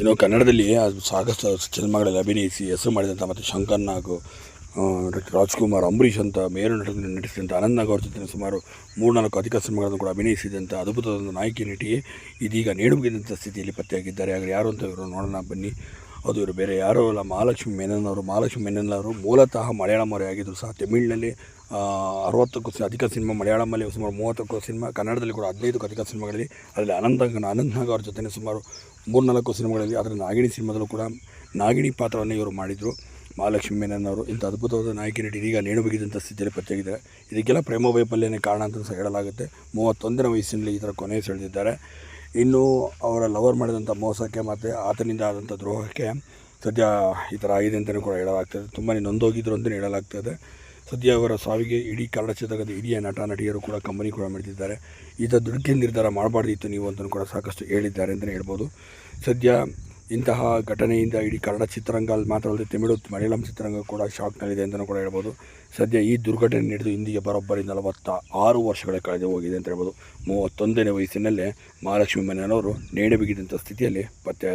ಇನ್ನು ಕನ್ನಡದಲ್ಲಿ ಸಾಕಷ್ಟು ಸಿನಿಮಾಗಳಲ್ಲಿ ಅಭಿನಯಿಸಿ ಹೆಸರು ಮಾಡಿದಂಥ ಮತ್ತು ಶಂಕರ್ ನಾಗು ಡಾಕ್ಟರ್ ರಾಜ್ಕುಮಾರ್, ಅಂಬರೀಷ್ ಅಂತ ಮೇರು ನಟನೆ ನಟಿಸಿದಂಥ ಅನಂತ್ ಅವ್ರ ಜೊತೆ ಸುಮಾರು ಮೂರ್ನಾಲ್ಕು ಅಧಿಕ ಸಿನಿಮಾಗಳನ್ನು ಕೂಡ ಅಭಿನಯಿಸಿದಂಥ ಅದ್ಭುತವಾದ ನಾಯಕಿ ನಟಿ ಇದೀಗ ನೇಣುಬಿಗಿದಂಥ ಸ್ಥಿತಿಯಲ್ಲಿ ಪತ್ತೆಯಾಗಿದ್ದಾರೆ. ಹಾಗೆ ಯಾರು ಅಂತ ಇವರು ನೋಡೋಣ, ಬನ್ನಿ. ಅದು ಇವರು ಬೇರೆ ಯಾರೂ ಅಲ್ಲ ಮಹಾಲಕ್ಷ್ಮಿ ಮೆನನ್ ಅವರು ಮಹಾಲಕ್ಷ್ಮಿ ಮೆನನ್ ಅವರು ಮೂಲತಃ ಮಲಯಾಳಂ ಅವರೇ ಆಗಿದ್ದರು ಸಹ. ತಮಿಳಿನಲ್ಲಿ ಅರವತ್ತಕ್ಕೂ ಅಧಿಕ ಸಿನಿಮಾ ಮಲಯಾಳಮಲ್ಲಿ ಸುಮಾರು ಮೂವತ್ತಕ್ಕೂ ಸಿನಿಮಾ, ಕನ್ನಡದಲ್ಲಿ ಕೂಡ ಹದಿನೈದಕ್ಕೂ ಅಧಿಕ ಸಿನಿಮಾಗಳಲ್ಲಿ, ಅದರಲ್ಲಿ ಅನಂತ ಅನಂತ್ ನಾಗ ಅವ್ರ ಜೊತೆ ಸುಮಾರು ಮೂರ್ನಾಲ್ಕು ಸಿನಿಮಾಗಳಲ್ಲಿ ಅದರ ನಾಗಿಣಿ ಸಿನಿಮಾದಲ್ಲೂ ಕೂಡ ನಾಗಿಣಿ ಪಾತ್ರವನ್ನು ಇವರು ಮಾಡಿದರು. ಮಹಾಲಕ್ಷ್ಮಿ ಮೆನನ್ ಅವರು ಇಂಥ ಅದ್ಭುತವಾದ ನಾಯಕಿ ನಟಿ ಇದೀಗ ನೇಣು ಬಿಗಿದಂಥ ಸ್ಥಿತಿಯಲ್ಲಿ ಪತ್ತೆಯಾಗಿದ್ದಾರೆ. ಇದಕ್ಕೆಲ್ಲ ಪ್ರೇಮ ವೈಫಲ್ಯನೇ ಕಾರಣ ಅಂತ ಸಹ ಹೇಳಲಾಗುತ್ತೆ. ಮೂವತ್ತೊಂದನೇ ವಯಸ್ಸಿನಲ್ಲಿ ಈ ಥರ ಕೊನೆ ಸೆಳೆದಿದ್ದಾರೆ. ಇನ್ನು ಅವರ ಲವರ್ ಮಾಡಿದಂಥ ಮೋಸಕ್ಕೆ ಮತ್ತು ಆತನಿಂದ ಆದಂಥ ದ್ರೋಹಕ್ಕೆ ಸದ್ಯ ಈ ಥರ ಆಗಿದೆ ಅಂತಲೂ ಕೂಡ ಹೇಳಲಾಗ್ತದೆ. ತುಂಬಾ ನೊಂದೋಗಿದ್ರು ಅಂತಲೇ ಹೇಳಲಾಗ್ತದೆ. ಸದ್ಯ ಅವರ ಸಾವಿಗೆ ಇಡೀ ಕನ್ನಡ ಚಿತ್ರರಂಗದ ಹಿರಿಯ ನಟ, ನಟಿಯರು ಕೂಡ ಕಂಪನಿ ಕೂಡ ಮಾಡಿದ್ದಾರೆ ಇದ ದುಡುಕಿನ ನಿರ್ಧಾರ ಮಾಡಬಾರ್ದಿತ್ತು ನೀವು ಅಂತಲೂ ಕೂಡ ಸಾಕಷ್ಟು ಹೇಳಿದ್ದಾರೆ ಅಂತಲೇ ಹೇಳ್ಬೋದು. ಸದ್ಯ ಇಂತಹ ಘಟನೆಯಿಂದ ಇಡೀ ಕನ್ನಡ ಚಿತ್ರರಂಗ ಅಲ್ಲಿ ಮಾತ್ರ ಅಲ್ಲದೆ ತಮಿಳು ಮಲಯಾಳಂ ಚಿತ್ರರಂಗ ಕೂಡ ಶಾಕ್ನಲ್ಲಿದೆ ಅಂತಲೂ ಕೂಡ ಹೇಳ್ಬೋದು. ಸದ್ಯ ಈ ದುರ್ಘಟನೆ ನಡೆದು ಇಂದಿಗೆ ಬರೋಬ್ಬರಿ ನಲವತ್ತ ಆರು ವರ್ಷಗಳ ಕಳೆದು ಹೋಗಿದೆ ಅಂತ ಹೇಳ್ಬೋದು. ಮೂವತ್ತೊಂದನೇ ವಯಸ್ಸಿನಲ್ಲೇ ಮಹಾಲಕ್ಷ್ಮಿ ಮನೆಯವರು ನೇಣು ಬಿಗಿದಂಥ ಸ್ಥಿತಿಯಲ್ಲಿ ಪತ್ತೆ